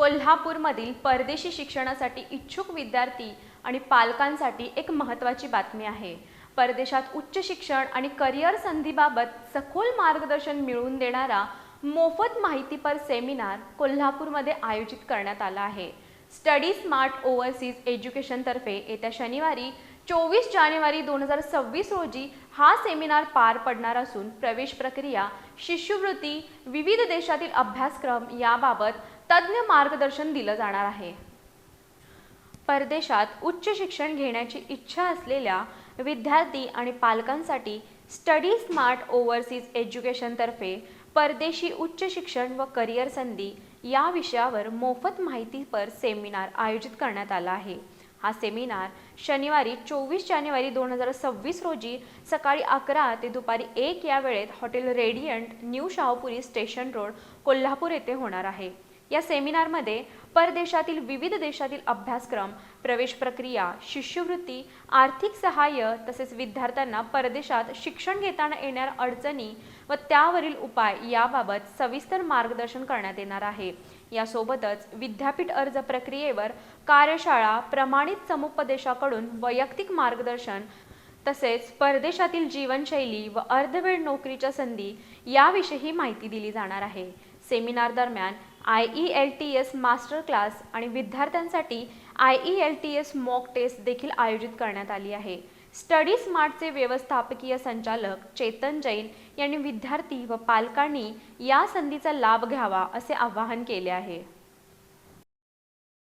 कोल्हापूरमधील परदेशी शिक्षणासाठी इच्छुक विद्यार्थी आणि पालकांसाठी एक महत्त्वाची बातमी आहे. परदेशात उच्च शिक्षण आणि करिअर संधीबाबत सखोल मार्गदर्शन मिळवून देणारा मोफत माहितीपर सेमिनार कोल्हापूरमध्ये आयोजित करण्यात आला आहे. स्टडी स्मार्ट ओव्हरसीज एज्युकेशनतर्फे येत्या शनिवारी चोवीस जानेवारी दोन हजार सव्वीस रोजी हा सेमिनार पार पडणार असून प्रवेश प्रक्रिया शिष्यवृत्ती विविध देशातील अभ्यासक्रम याबाबत तज्ज्ञ मार्गदर्शन दिलं जाणार आहे. परदेशात उच्च शिक्षण घेण्याची इच्छा असलेल्या विद्यार्थी आणि पालकांसाठी स्टडी स्मार्ट ओव्हरसीज एज्युकेशनतर्फे परदेशी उच्च शिक्षण व करिअर संधी या विषयावर मोफत माहितीपर सेमिनार आयोजित करण्यात आला आहे. हा सेमिनार शनिवारी चोवीस जानेवारी दोन हजार सव्वीस रोजी सकाळी अकरा ते दुपारी एक या वेळेत hotel radiant new Shahpuri station road Kolhapur येथे होणार आहे. या सेमिनारमध्ये परदेशातील विविध देशातील अभ्यासक्रम प्रवेश प्रक्रिया शिष्यवृत्ती आर्थिक सहाय्य तसेच विद्यार्थ्यांना परदेशात शिक्षण घेताना येणाऱ्या अडचणी व त्यावरील उपाय याबाबत सविस्तर मार्गदर्शन करण्यात येणार आहे. यासोबतच विद्यापीठ अर्ज प्रक्रियेवर कार्यशाळा प्रमाणित समुपदेशाकडून वैयक्तिक मार्गदर्शन तसेच परदेशातील जीवनशैली व अर्धवेळ नोकरीच्या संधी याविषयी माहिती दिली जाणार आहे. सेमिनार दरम्यान I E L T S master class आणि विद्यार्थ्यांसाठी I E L T S mock test देखील आयोजित करण्यात आली आहे. स्टडी स्मार्टचे व्यवस्थापकीय संचालक चेतन जैन यांनी विद्यार्थी व पालकांनी या संधीचा लाभ घ्यावा असे आवाहन केले आहे.